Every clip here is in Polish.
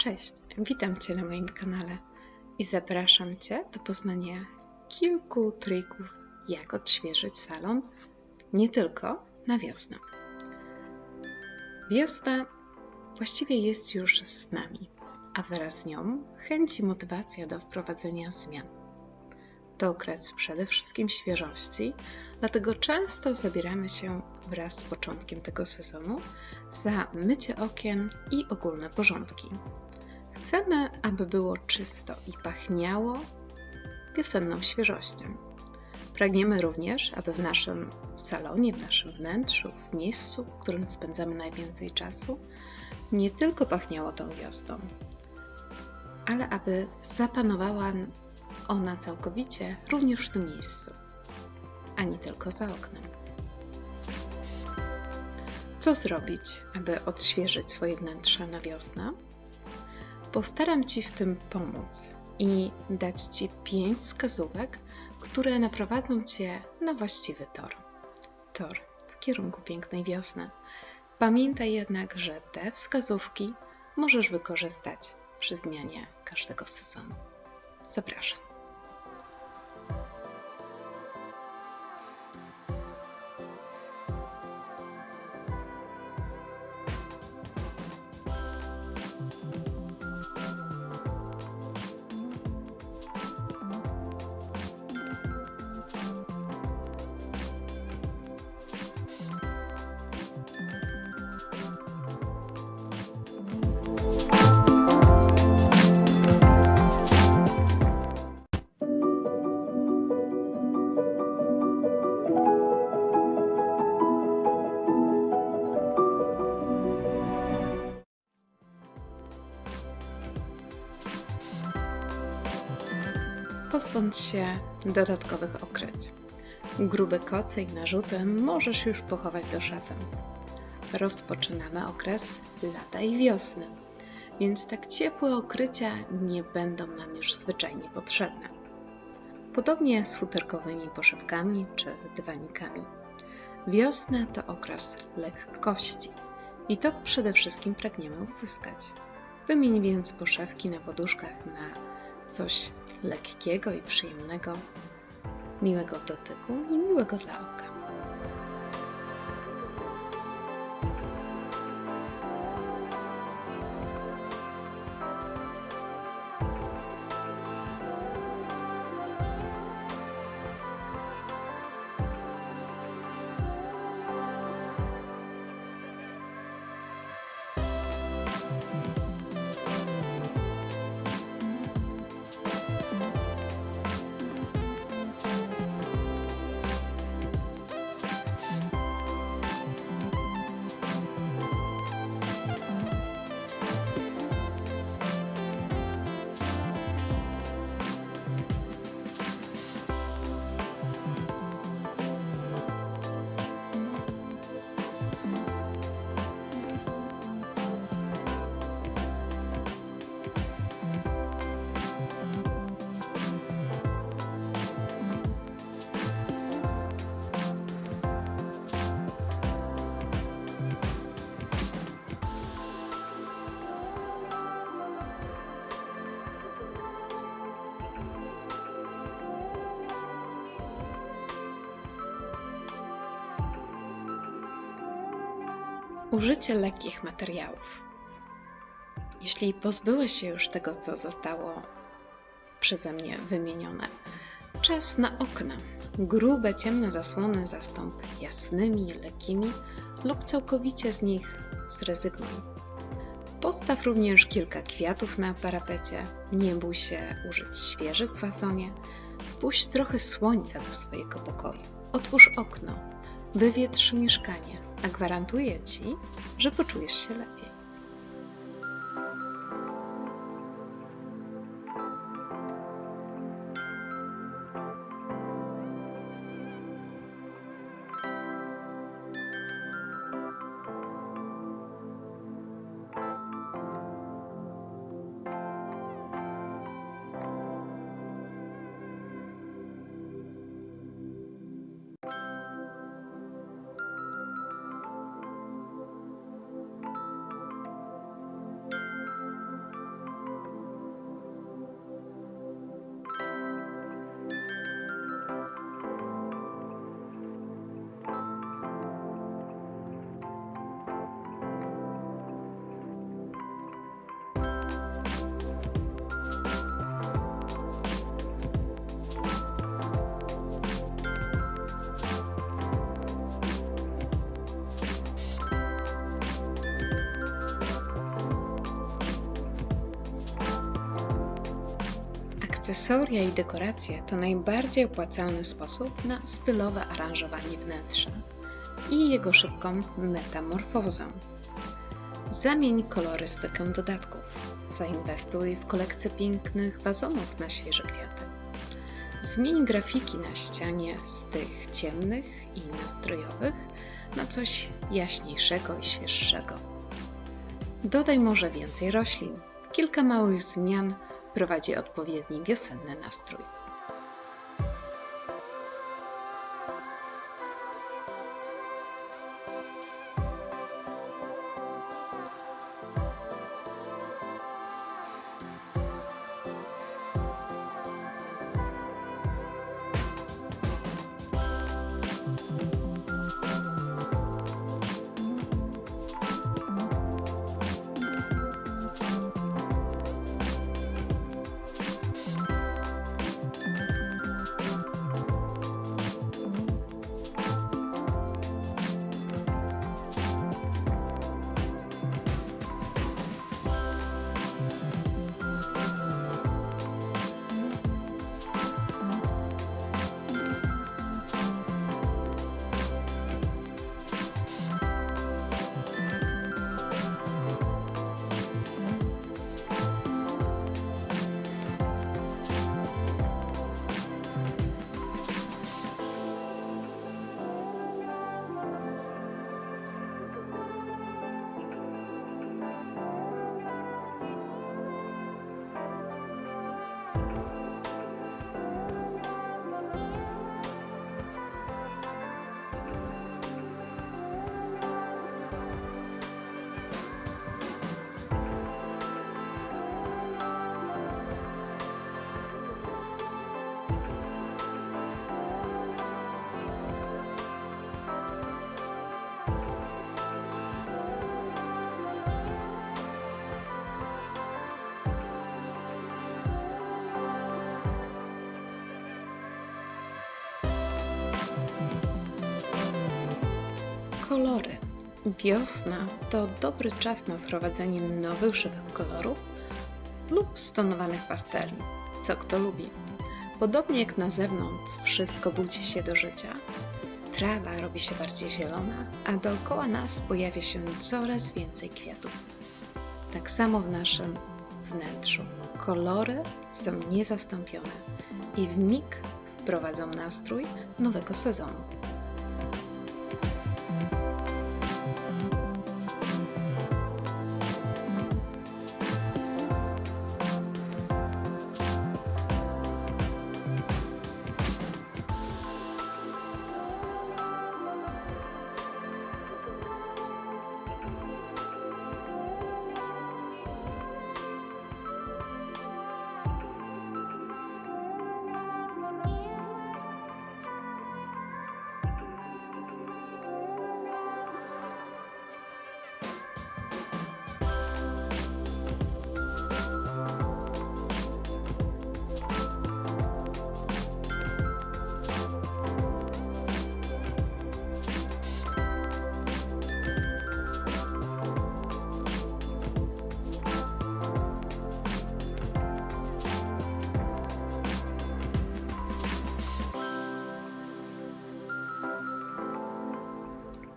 Cześć, witam Cię na moim kanale i zapraszam Cię do poznania kilku trików, jak odświeżyć salon nie tylko na wiosnę. Wiosna właściwie jest już z nami, a wraz z nią chęć i motywacja do wprowadzenia zmian. To okres przede wszystkim świeżości, dlatego często zabieramy się wraz z początkiem tego sezonu za mycie okien i ogólne porządki. Chcemy, aby było czysto i pachniało wiosenną świeżością. Pragniemy również, aby w naszym salonie, w naszym wnętrzu, w miejscu, w którym spędzamy najwięcej czasu, nie tylko pachniało tą wiosną, ale aby zapanowała ona całkowicie również w tym miejscu, a nie tylko za oknem. Co zrobić, aby odświeżyć swoje wnętrze na wiosnę? Postaram Ci w tym pomóc i dać Ci pięć wskazówek, które naprowadzą Cię na właściwy tor. Tor w kierunku pięknej wiosny. Pamiętaj jednak, że te wskazówki możesz wykorzystać przy zmianie każdego sezonu. Zapraszam. Pozbądź się dodatkowych okryć. Grube koce i narzuty możesz już pochować do szafy. Rozpoczynamy okres lata i wiosny, więc tak ciepłe okrycia nie będą nam już zwyczajnie potrzebne. Podobnie z futerkowymi poszewkami czy dywanikami. Wiosna to okres lekkości i to przede wszystkim pragniemy uzyskać. Wymień więc poszewki na poduszkach na coś lekkiego i przyjemnego, miłego w dotyku i miłego dla oka. Użycie lekkich materiałów. Jeśli pozbyłeś się już tego, co zostało przeze mnie wymienione, czas na okna. Grube, ciemne zasłony zastąp jasnymi, lekkimi lub całkowicie z nich zrezygnuj. Postaw również kilka kwiatów na parapecie. Nie bój się użyć świeżych w wazonie. Puść trochę słońca do swojego pokoju. Otwórz okno. Wywietrzy mieszkanie a gwarantuję Ci, że poczujesz się lepiej. Akcesoria i dekoracje to najbardziej opłacalny sposób na stylowe aranżowanie wnętrza i jego szybką metamorfozę. Zamień kolorystykę dodatków. Zainwestuj w kolekcję pięknych wazonów na świeże kwiaty. Zmień grafiki na ścianie z tych ciemnych i nastrojowych na coś jaśniejszego i świeższego. Dodaj może więcej roślin. Kilka małych zmian prowadzi odpowiedni wiosenny nastrój. Kolory. Wiosna to dobry czas na wprowadzenie nowych, żywych kolorów lub stonowanych pasteli, co kto lubi. Podobnie jak na zewnątrz wszystko budzi się do życia, trawa robi się bardziej zielona, a dookoła nas pojawia się coraz więcej kwiatów. Tak samo w naszym wnętrzu. Kolory są niezastąpione i w mig wprowadzą nastrój nowego sezonu.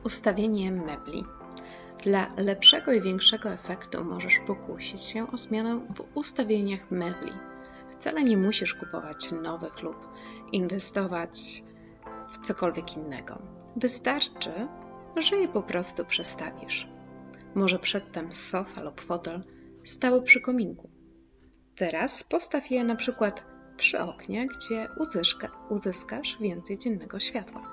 Ustawienie mebli. Dla lepszego i większego efektu możesz pokusić się o zmianę w ustawieniach mebli. Wcale nie musisz kupować nowych lub inwestować w cokolwiek innego. Wystarczy, że je po prostu przestawisz. Może przedtem sofa lub fotel stały przy kominku. Teraz postaw je na przykład przy oknie, gdzie uzyska, uzyskasz więcej dziennego światła.